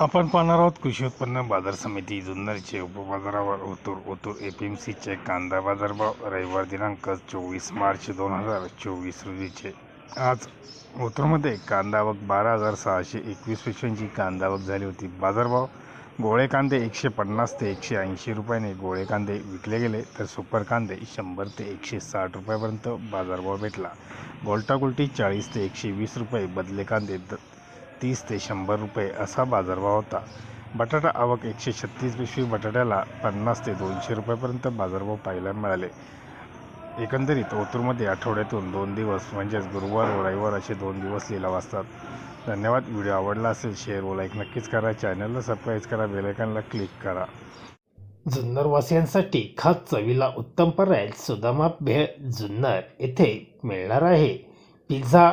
आपण पाहणार आहोत कृषी उत्पन्न बाजार समिती जुन्नरचे उपबाजारावर Otur Otur A P M सीचे कांदा बाजारभाव रविवार दिनांक चोवीस मार्च दोन हजार चोवीस रोजीचे. आज ओतूरमध्ये कांदा आवक बारा हजार सहाशे एकवीस पिशव्यांची कांदा आवक झाली होती. बाजारभाव गोळे कांदे एकशे पन्नास ते एकशे ऐंशी रुपयाने गोळे कांदे विकले गेले तर सुपर कांदे शंभर ते एकशे साठ रुपयापर्यंत बाजारभाव भेटला. गोल्टा गुलटी चाळीस ते एकशे वीस रुपये बदले कांदे द तीस ते शंभर रुपये असा बाजारभाव होता. बटाटा आवक एकशे छत्तीस पिशवी बटाट्याला पन्नास ते दोनशे रुपयापर्यंत बाजारभाव पाहायला मिळाले. एकंदरीत ओतूरमध्ये आठवड्यातून दोन दिवस म्हणजेच गुरुवार व रविवार असे दोन दिवस लिलाव असतात. धन्यवाद. व्हिडिओ आवडला असेल शेअर व लाईक नक्कीच करा. चॅनलला सबस्क्राईब करा. बेलायकनला क्लिक करा. जुन्नरवासियांसाठी खास चवीला उत्तम पर्याय सुदामा भेळ जुन्नर येथे मिळणार आहे. पिझ्झा